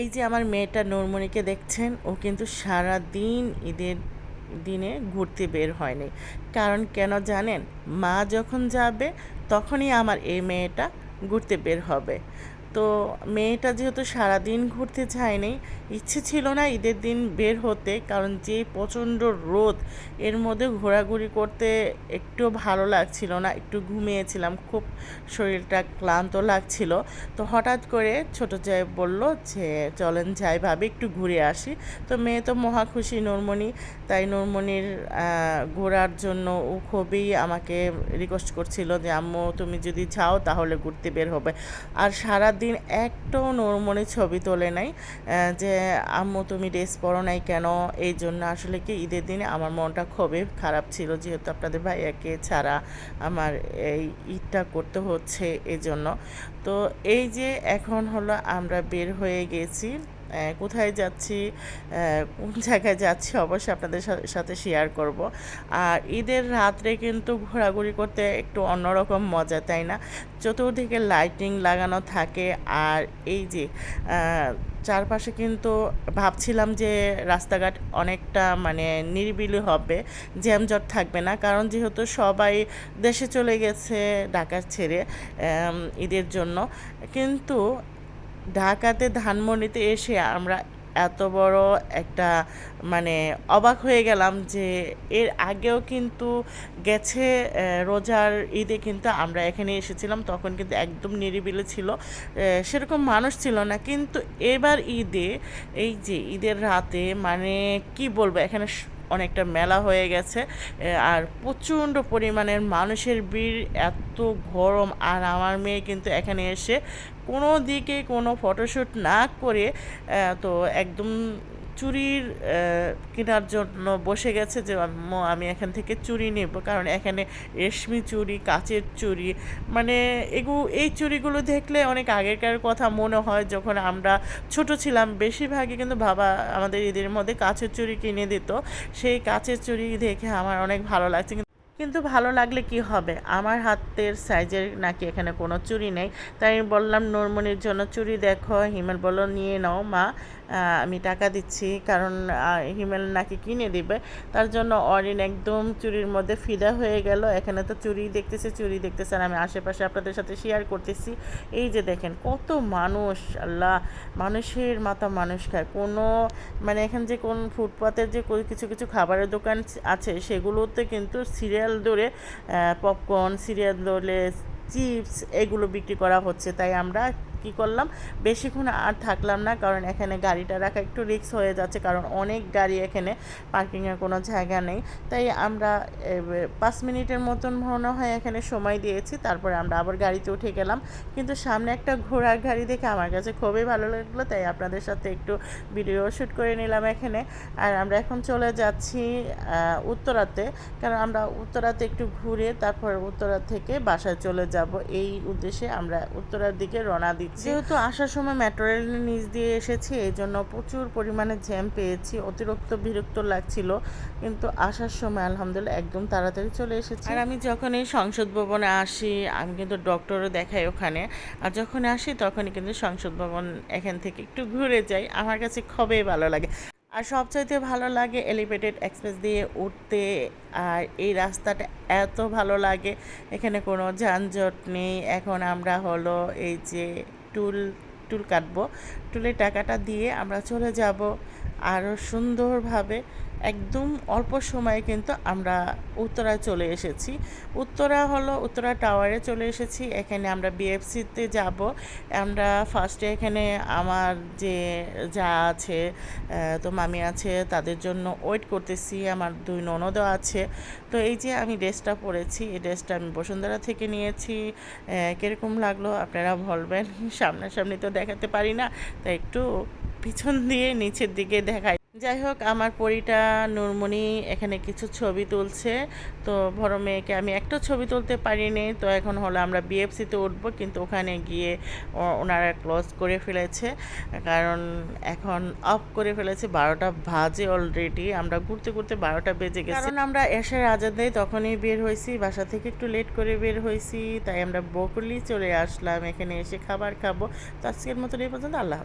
এই যে আমার মেয়েটা নরমণিকে দেখছেন, ও কিন্তু সারা দিন ঈদের দিনে ঘুরতে বের হয়নি। কারণ কেন জানেন? মা যখন যাবে, তখনই আমার এই মেয়েটা ঘুরতে বের হবে। তো মেয়েটা যেহেতু সারাদিন ঘুরতে যায়নি, ইচ্ছে ছিল না ঈদের দিন বের হতে, কারণ যে প্রচণ্ড রোদ, এর মধ্যে ঘোরাঘুরি করতে একটু ভালো লাগছিল না, একটু ঘুমিয়েছিলাম, খুব শরীরটা ক্লান্ত লাগছিল। তো হঠাৎ করে ছোট জায় বলল যে, চলেন যাই ভাবে, একটু ঘুরে আসি। তো মেয়ে তো মহা খুশি, নূরমণি। তাই নূরমণির ঘোরার জন্য ও খুবই আমাকে রিকোয়েস্ট করছিল যে, আম্মু, তুমি যদি যাও তাহলে ঘুরতে বের হবে। আর সারা দিন একটাও নরমনে ছবি তোলে নাই যে, আম্মু, তুমি ড্রেস পরো নাই কেন? এই জন্য আসলে কি ঈদের দিনে আমার মনটা খুবই খারাপ ছিল, যেহেতু আপনাদের ভাইয়াকে ছাড়া আমার এই ঈদটা করতে হচ্ছে এই জন্য তো এই যে, এখন হলো আমরা বের হয়ে গেছি। কোথায় যাচ্ছি কোন জায়গায় যাচ্ছি, অবশ্যই আপনাদের সাথে শেয়ার করব। আর ঈদের রাত্রে কিন্তু ঘোরাঘুরি করতে একটু অন্যরকম মজা, তাই না? চতুর্দিকে লাইটিং লাগানো থাকে। আর এই যে চারপাশে কিন্তু ভাবছিলাম যে রাস্তাঘাট অনেকটা মানে নিরিবিলি হবে, জ্যামজট থাকবে না। কারণ যেহেতু সবাই দেশে চলে গেছে ঢাকার ছেড়ে ঈদের জন্য। কিন্তু ঢাকাতে ধানমন্ডিতে এসে আমরা এত বড় একটা মানে অবাক হয়ে গেলাম যে এর আগেও কিন্তু গেছে রোজার ঈদে কিন্তু আমরা এখানে এসেছিলাম, তখন কিন্তু একদম নিরিবিলি ছিল সেরকম মানুষ ছিল না। কিন্তু এবার ঈদে, এই যে ঈদের রাতে মানে কি বলব, এখানে অনেকটা মেলা হয়ে গেছে আর প্রচণ্ড পরিমাণের মানুষের ভিড়, এত গরম, আর আমার মেয়ে কিন্তু এখানে এসে কোনো দিকে কোনো ফটোশ্যুট না করে তো একদম চুরির কেনার জন্য বসে গেছে যে আমি এখান থেকে চুরি নেব। কারণ এখানে রেশমি চুরি, কাচের চুরি মানে এগু, এই চুরিগুলো দেখলে অনেক আগেকার কথা মনে হয় যখন আমরা ছোট ছিলাম। বেশিরভাগই কিন্তু বাবা আমাদের ঈদের মধ্যে কাচের চুরি কিনে দিত। সেই কাচের চুরি দেখে আমার অনেক ভালো লাগছে। কিন্তু ভালো লাগলে কি হবে? আমার হাতের সাইজের নাকি এখানে কোনো চুরি নেই। তাই আমি বললাম নর্মনির জন্য চুরি দেখো। হিমেল বলো নিয়ে নাও মা আমি টাকা দিচ্ছি। কারণ হিমেল নাকি কিনে দিবে। তার জন্য অরিন একদম চুরির মধ্যে ফিদা হয়ে গেল। এখানে তো চুরি দেখতেছে চুরি দেখতেছে আর আমি আশেপাশে আপনাদের সাথে শেয়ার করতেছি। এই যে দেখেন, কত মানুষ, আল্লাহ! মানুষের মাথা মানুষ খায়। কোনো মানে এখানে যে কোন ফুটপাতের যে কিছু কিছু খাবারের দোকান আছে, সেগুলোতে কিন্তু সিরিয়াল ধরে পপকর্ন সিরিয়াল ধরে চিপস এগুলো বিক্রি করা হচ্ছে। তাই আমরা কি করলাম? বেশিক্ষণ আর থাকলাম না, কারণ এখানে গাড়িটা রাখা একটু রিক্স হয়ে যাচ্ছে, কারণ অনেক গাড়ি এখানে পার্কিংয়ের কোনো জায়গা নেই। তাই আমরা পাঁচ মিনিটের মতন মনে হয় এখানে সময় দিয়েছি, তারপরে আমরা আবার গাড়িতে উঠে গেলাম। কিন্তু সামনে একটা ঘোড়ার গাড়ি দেখে আমার কাছে খুবই ভালো লাগল, তাই আপনাদের সাথে একটু ভিডিও শ্যুট করে নিলাম এখানে। আর আমরা এখন চলে যাচ্ছি উত্তরাতে, কারণ আমরা উত্তরাতে একটু ঘুরে তারপর উত্তরা থেকে বাসায় চলে যাব। এই উদ্দেশ্যে আমরা উত্তরার দিকে রওনা দিই যেহেতু আসার সময় মেট্রো রেলের নিচ দিয়ে এসেছি এই জন্য প্রচুর পরিমাণে জ্যাম পেয়েছি অতিরিক্ত বিরক্ত লাগছিল কিন্তু আসার সময় আলহামদুলিল্লাহ একদম তাড়াতাড়ি চলে এসেছি। আর আমি যখন এই সংসদ ভবনে আসি আমি কিন্তু ডক্টরও দেখাই ওখানে আর যখন আসি তখনই কিন্তু সংসদ ভবন এখান থেকে একটু ঘুরে যাই আমার কাছে খুবই ভালো লাগে। আর সবচাইতে ভালো লাগে এলিভেটেড এক্সপ্রেস দিয়ে উঠতে আর এই রাস্তাটা এত ভালো লাগে এখানে কোনো যানজট নেই এখন আমরা হলো এই যে টুল টুল কাটবো। টুলে টাকাটা দিয়ে আমরা চলে যাব। আরও সুন্দরভাবে একদম অল্প সময়ে কিন্তু আমরা উত্তরায় চলে এসেছি। উত্তরা হলো, উত্তরা টাওয়ারে চলে এসেছি। এখানে আমরা বিএফসিতে যাব। আমরা ফার্স্টে এখানে আমার যে যা আছে তো মামি আছে, তাদের জন্য ওয়েট করতেছি। আমার দুই ননদও আছে। তো এই যে আমি ড্রেসটা পরেছি, এই ড্রেসটা আমি বসুন্ধরা থেকে নিয়েছি। কীরকম লাগল আপনারা বলবেন? সামনাসামনি তো দেখাতে পারি না, তাই একটু পিছন দিয়ে নিচের দিকে দেখাই। যাই হোক, আমার পরিটা নুরমণি এখানে কিছু ছবি তুলছে। তো বড় মেয়েকে আমি একটা ছবি তুলতে পারিনি। তো এখন হলো আমরা বিএফসিতে উঠব, কিন্তু ওখানে গিয়ে ওনারা ক্লোজ করে ফেলেছে। কারণ এখন অফ করে ফেলেছে, বারোটা বাজে অলরেডি। আমরা ঘুরতে ঘুরতে বারোটা বেজে গেছি। কারণ আমরা এসে দেয়, তখনই বের হয়েছি। বাসা থেকে একটু লেট করে বের হয়েছি, তাই আমরা বকুলি চলে আসলাম। এখানে এসে খাবার খাব। তো আজকের মতন এই পর্যন্ত, আল্লাহ